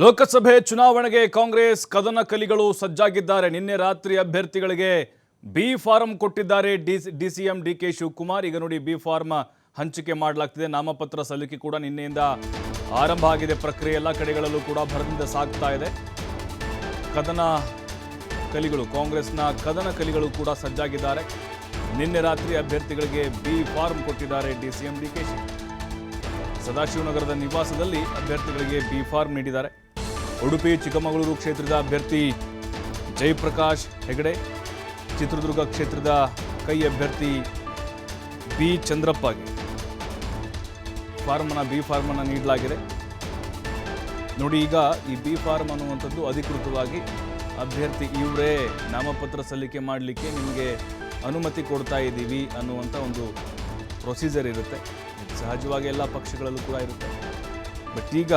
ಲೋಕಸಭೆ ಚುನಾವಣೆಗೆ ಕಾಂಗ್ರೆಸ್ ಕದನ ಕಲಿಗಳು ಸಜ್ಜಾಗಿದ್ದಾರೆ. ನಿನ್ನೆ ರಾತ್ರಿ ಅಭ್ಯರ್ಥಿಗಳಿಗೆ ಬಿ ಫಾರಂ ಕೊಟ್ಟಿದ್ದಾರೆ. D DCM D K Shivakumar. ಈಗ ನೋಡಿ ಬಿ ಫಾರ್ಮ್ ಹಂಚಿಕೆ ಮಾಡಲಾಗ್ತಿದೆ. ನಾಮಪತ್ರ ಸಲ್ಲಿಕೆ ಕೂಡ ನಿನ್ನೆಯಿಂದ ಆರಂಭ ಆಗಿದೆ. ಪ್ರಕ್ರಿಯೆ ಎಲ್ಲ ಕಡೆಗಳಲ್ಲೂ ಕೂಡ ಭರದಿಂದ ಸಾಗ್ತಾ ಇದೆ. ಕದನ ಕಲಿಗಳು, ಕಾಂಗ್ರೆಸ್ನ ಕದನ ಕಲಿಗಳು ಕೂಡ ಸಜ್ಜಾಗಿದ್ದಾರೆ. ನಿನ್ನೆ ರಾತ್ರಿ ಅಭ್ಯರ್ಥಿಗಳಿಗೆ ಬಿ ಫಾರ್ಮ್ ಕೊಟ್ಟಿದ್ದಾರೆ. ಡಿಸಿಎಂ ಡಿ ಕೆ ಶಿ ಸದಾಶಿವನಗರದ ನಿವಾಸದಲ್ಲಿ ಅಭ್ಯರ್ಥಿಗಳಿಗೆ ಬಿ ಫಾರ್ಮ್ ನೀಡಿದ್ದಾರೆ. ಉಡುಪಿ, ಚಿಕ್ಕಮಗಳೂರು ಕ್ಷೇತ್ರದ ಅಭ್ಯರ್ಥಿ ಜಯಪ್ರಕಾಶ್ ಹೆಗಡೆ, ಚಿತ್ರದುರ್ಗ ಕ್ಷೇತ್ರದ ಕೈ ಅಭ್ಯರ್ಥಿ ಬಿ ಚಂದ್ರಪ್ಪಗೆ. ಫಾರ್ಮನ್ನು ಬಿ ಫಾರ್ಮನ್ನು ನೀಡಲಾಗಿದೆ. ನೋಡಿ ಈಗ ಈ ಬಿ ಫಾರ್ಮ್ ಅನ್ನುವಂಥದ್ದು ಅಧಿಕೃತವಾಗಿ ಅಭ್ಯರ್ಥಿ ಇವರೇ ನಾಮಪತ್ರ ಸಲ್ಲಿಕೆ ಮಾಡಲಿಕ್ಕೆ ನಿಮಗೆ ಅನುಮತಿ ಕೊಡ್ತಾ ಇದ್ದೀವಿ ಅನ್ನುವಂಥ ಒಂದು ಪ್ರೊಸೀಜರ್ ಇರುತ್ತೆ. ಸಹಜವಾಗಿ ಎಲ್ಲ ಪಕ್ಷಗಳಲ್ಲೂ ಕೂಡ ಇರುತ್ತೆ. ಬಟ್ ಈಗ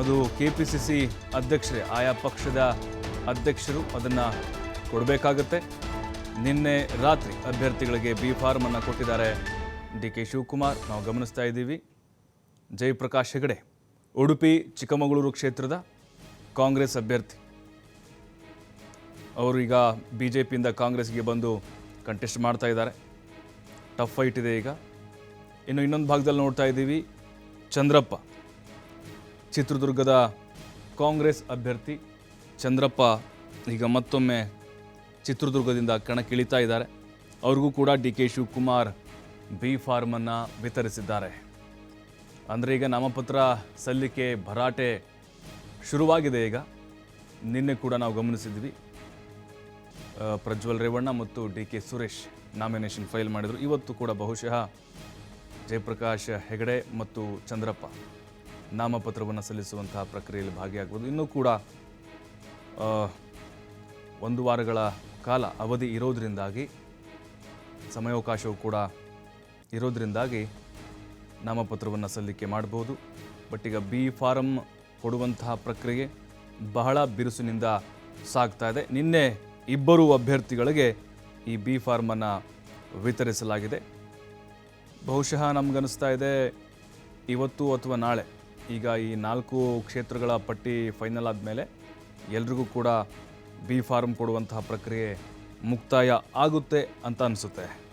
ಅದು ಕೆ ಪಿ ಸಿ ಸಿ ಅಧ್ಯಕ್ಷರೇ, ಆಯಾ ಪಕ್ಷದ ಅಧ್ಯಕ್ಷರು ಅದನ್ನು ಕೊಡಬೇಕಾಗತ್ತೆ. ನಿನ್ನೆ ರಾತ್ರಿ ಅಭ್ಯರ್ಥಿಗಳಿಗೆ ಬಿ ಫಾರ್ಮನ್ನು ಕೊಟ್ಟಿದ್ದಾರೆ ಡಿ ಕೆ ಶಿವಕುಮಾರ್. ನಾವು ಗಮನಿಸ್ತಾ ಇದ್ದೀವಿ. ಜಯಪ್ರಕಾಶ್ ಹೆಗಡೆ, ಉಡುಪಿ, ಚಿಕ್ಕಮಗಳೂರು ಕ್ಷೇತ್ರದ ಕಾಂಗ್ರೆಸ್ ಅಭ್ಯರ್ಥಿ. ಅವರು ಈಗ ಬಿ ಜೆ ಪಿಯಿಂದ ಕಾಂಗ್ರೆಸ್ಗೆ ಬಂದು ಕಂಟೆಸ್ಟ್ ಮಾಡ್ತಾ ಇದ್ದಾರೆ. ಟಫ್ ಫೈಟ್ ಇದೆ ಈಗ. ಇನ್ನು ಇನ್ನೊಂದು ಭಾಗದಲ್ಲಿ ನೋಡ್ತಾ ಇದ್ದೀವಿ. ಚಂದ್ರಪ್ಪ, ಚಿತ್ರದುರ್ಗದ ಕಾಂಗ್ರೆಸ್ ಅಭ್ಯರ್ಥಿ ಚಂದ್ರಪ್ಪ ಈಗ ಮತ್ತೊಮ್ಮೆ ಚಿತ್ರದುರ್ಗದಿಂದ ಕಣಕ್ಕಿಳಿತಾ ಇದ್ದಾರೆ. ಅವ್ರಿಗೂ ಕೂಡ ಡಿ ಕೆ ಶಿವಕುಮಾರ್ ಬಿ ಫಾರ್ಮನ್ನು ವಿತರಿಸಿದ್ದಾರೆ ಅಂದರೆ ಈಗ ನಾಮಪತ್ರ ಸಲ್ಲಿಕೆ ಭರಾಟೆ ಶುರುವಾಗಿದೆ ಈಗ. ನಿನ್ನೆ ಕೂಡ ನಾವು ಗಮನಿಸಿದ್ವಿ. ಪ್ರಜ್ವಲ್ ರೇವಣ್ಣ ಮತ್ತು D K Suresh nomination file ಮಾಡಿದರು. ಇವತ್ತು ಕೂಡ ಬಹುಶಃ ಜಯಪ್ರಕಾಶ್ ಹೆಗಡೆ ಮತ್ತು ಚಂದ್ರಪ್ಪ ನಾಮಪತ್ರವನ್ನು ಸಲ್ಲಿಸುವಂತಹ ಪ್ರಕ್ರಿಯೆಯಲ್ಲಿ ಭಾಗಿಯಾಗಬಹುದು. ಇನ್ನೂ ಕೂಡ ಒಂದು ವಾರಗಳ ಕಾಲ ಅವಧಿ ಇರೋದರಿಂದಾಗಿ, ಸಮಯಾವಕಾಶವು ಕೂಡ ಇರೋದರಿಂದಾಗಿ ನಾಮಪತ್ರವನ್ನು ಸಲ್ಲಿಕೆ ಮಾಡ್ಬೋದು ಬಟ್ ಈಗ ಬಿ ಫಾರಂ ಕೊಡುವಂತಹ ಪ್ರಕ್ರಿಯೆ ಬಹಳ ಬಿರುಸಿನಿಂದ ಸಾಗ್ತಾ ಇದೆ. ನಿನ್ನೆ ಇಬ್ಬರು ಅಭ್ಯರ್ಥಿಗಳಿಗೆ ಈ ಬಿ ಫಾರ್ಮನ್ನು ವಿತರಿಸಲಾಗಿದೆ. ಬಹುಶಃ ನಮ್ಗನಿಸ್ತಾ ಇದೆ ಇವತ್ತು ಅಥವಾ ನಾಳೆ. ಈಗ ಈ ನಾಲ್ಕು ಕ್ಷೇತ್ರಗಳ ಪಟ್ಟಿ ಫೈನಲ್ ಆದಮೇಲೆ ಎಲ್ರಿಗೂ ಕೂಡ ಬಿ ಫಾರ್ಮ್ ಕೊಡುವಂತಹ ಪ್ರಕ್ರಿಯೆ ಮುಕ್ತಾಯ ಆಗುತ್ತೆ ಅಂತ ಅನಿಸುತ್ತೆ.